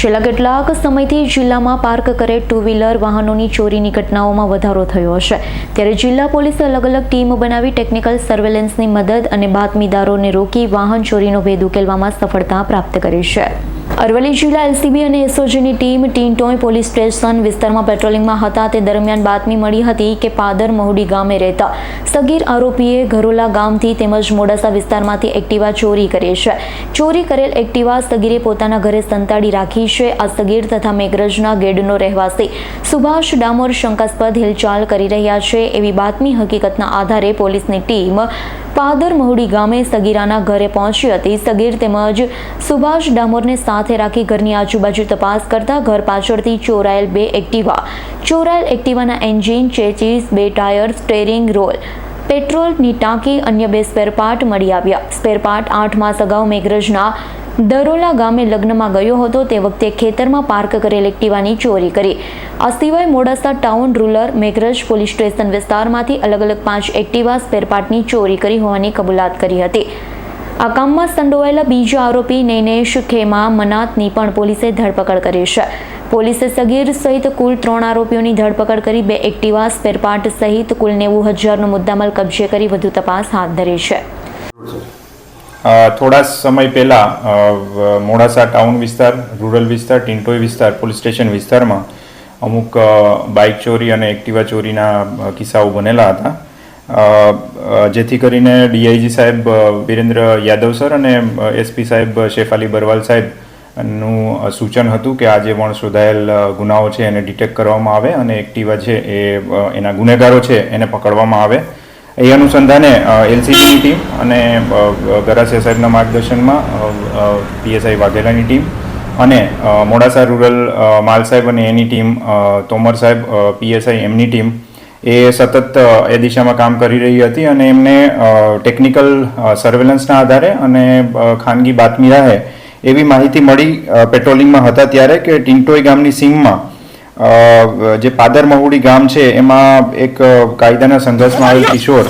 છેલ્લા કેટલાક સમયથી જિલ્લામાં પાર્ક કરે ટુ વ્હીલર વાહનોની ચોરીની ઘટનાઓમાં વધારો થયો છે ત્યારે જિલ્લા પોલીસે અલગ અલગ ટીમ બનાવી ટેકનિકલ સર્વેલન્સની મદદ અને બાતમીદારોને રોકી વાહન ચોરીનો ભેદ ઉકેલવામાં સફળતા પ્રાપ્ત કરી છે. અરવલ્લી જિલ્લા એલસીબી અને એસઓજીની ટીમ ટીનટોય પોલીસ સ્ટેશન વિસ્તારમાં પેટ્રોલિંગમાં હતા તે દરમિયાન બાતમી મળી હતી કે પાદર મહુડી ગામે રહેતા સગીર આરોપીએ ઘરોલા ગામથી તેમજ મોડાસા વિસ્તારમાંથી એક્ટિવા ચોરી કરી છે. ચોરી કરેલ એક્ટિવા સગીરે પોતાના ઘરે સંતાડી રાખી છે. આ સગીર તથા મેઘરજના ગેડનો રહેવાસી સુભાષ ડામોર શંકાસ્પદ હિલચાલ કરી રહ્યા છે એવી બાતમી હકીકતના આધારે પોલીસની ટીમ પાદર મહુડી ગામે સગીરાના ઘરે પહોંચી હતી. સગીર તેમજ સુભાષ ડામોરને સાથે રાખી ઘરની આજુબાજુ તપાસ કરતા ઘર પાછળથી ચોરાયેલ બે એક્ટિવા. ચોરાયેલ એક્ટિવાના એન્જિન, ચેચીસ, બે ટાયર, સ્ટેરિંગ રોલ, પેટ્રોલની ટાંકી, અન્ય બે સ્પેરપાર્ટ મળી આવ્યા. સ્પેરપાર્ટ આઠ માસ અગાઉ મેઘરજના દરોલા ગામે લગ્નમાં ગયો હતો. તે વખતે ખેતરમાં પાર્ક કરેલ એક્ટિવાની ચોરી કરી. આ સિવાય Modasa town rural Meghraj police station વિસ્તારમાંથી અલગ અલગ પાંચ એક્ટિવા સ્પેરપાર્ટની ચોરી કરી હોવાની કબૂલાત કરી હતી. આ કામમાં સંડોવાયેલા બીજા આરોપી નૈનેશ ખેમા, મનાતની પણ પોલીસે ધરપકડ કરી છે. પોલીસે સગીર સહિત કુલ ત્રણ આરોપીઓની ધરપકડ કરી, બે એક્ટિવા સ્પેરપાર્ટ સહિત કુલ નેવું હજારનો મુદ્દામાલ કબજે કરી વધુ તપાસ હાથ ધરી છે. થોડા સમય પહેલાં મોડાસા ટાઉન વિસ્તાર, રૂરલ વિસ્તાર ટિન્ટોઈ વિસ્તાર, પોલીસ સ્ટેશન વિસ્તારમાં અમુક બાઇક ચોરી અને એક્ટિવા ચોરીના કિસ્સાઓ બનેલા હતા. જેથી કરીને ડીઆઈજી સાહેબ વિરેન્દ્ર યાદવ સર અને એસપી સાહેબ શેફાલી બરવાલ સાહેબનું સૂચન હતું કે આજે પણ શોધાયેલ ગુનાઓ છે એને ડિટેક્ટ કરવામાં આવે અને એક્ટિવા છે એ એના ગુનેગારો છે એને પકડવામાં આવે. એ અનુસંધાને એલસીબીની ટીમ અને ગરાસિયા સાહેબના માર્ગદર્શનમાં પીએસઆઈ વાઘેલાની ટીમ અને મોડાસા રૂરલ માલ સાહેબ અને એની ટીમ તોમર સાહેબ પીએસઆઈ એમની ટીમ એ સતત એ દિશામાં કામ કરી રહી હતી અને એમને ટેકનિકલ સર્વેલન્સના આધારે અને ખાનગી બાતમી રહે એવી માહિતી મળી પેટ્રોલિંગમાં હતા ત્યારે કે ટિન્ટોઈ ગામની સીમમાં જે પાદર મહુડી ગામ છે, એમાં એક કાયદાના સંઘર્ષમાં આવેલ કિશોર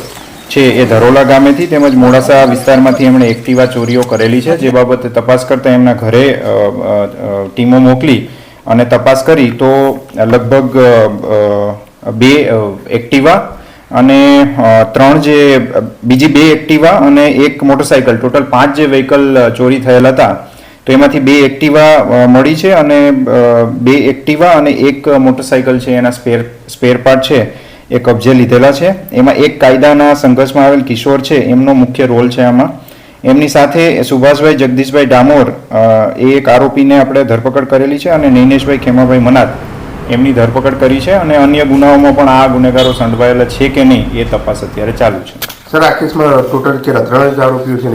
છે, એ ધરોલા ગામેથી તેમજ મોડાસા વિસ્તારમાંથી એમણે એક્ટિવા ચોરીઓ કરેલી છે, જે બાબતે તપાસ કરતા એમના ઘરે ટીમો મોકલી અને તપાસ કરી તો લગભગ બે એક્ટિવા અને ત્રણ જે, બીજી બે એક્ટિવા અને એક મોટરસાયકલ, ટોટલ પાંચ જે વ્હીકલ ચોરી થયેલ હતા તો એમાંથી બે એક્ટિવા મળી છે અને બે એક્ટિવા અને એક મોટરસાયકલ છે, એના સ્પેર સ્પેર પાર્ટ છે, એ કબજે લીધેલા છે. એમાં એક કાયદાના સંઘર્ષમાં આવેલ કિશોર છે, એમનો મુખ્ય રોલ છે આમાં. એમની સાથે સુભાષભાઈ જગદીશભાઈ ડામોર એ એક આરોપીને આપણે ધરપકડ કરેલી છે અને નૈનેશભાઈ ખેમાભાઈ મનાત એમની ધરપકડ કરી છે અને અન્ય ગુનાઓમાં પણ આ ગુનેગારો સંડવાયેલા છે કે નહીં એ તપાસ અત્યારે ચાલુ છે. સર, આ કેસમાં ટોટલ કેટલા? ત્રણ જ આરોપીઓ છે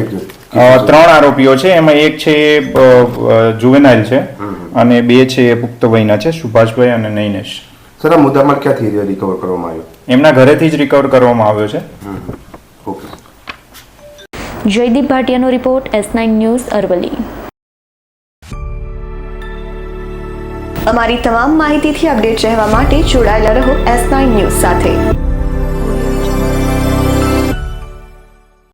ત્રણ આરોપીઓ છે. એમાં એક છે જુવેનાઇલ છે અને બે છે એ પુખ્ત વયના છે સુભાષભાઈ અને નૈનેશ. સર આ મુદ્દામાં ક્યાંથી રિકવર કરવામાં આવ્યો? એમના ઘરેથી જ રિકવર કરવામાં આવ્યો છે. Jaydeep ભાટિયાનો report S nine news Aravalli અમારી તમામ માહિતીથી અપડેટ રહેવા માટે જોડાયેલા રહો એસ નાઇન ન્યૂઝ સાથે.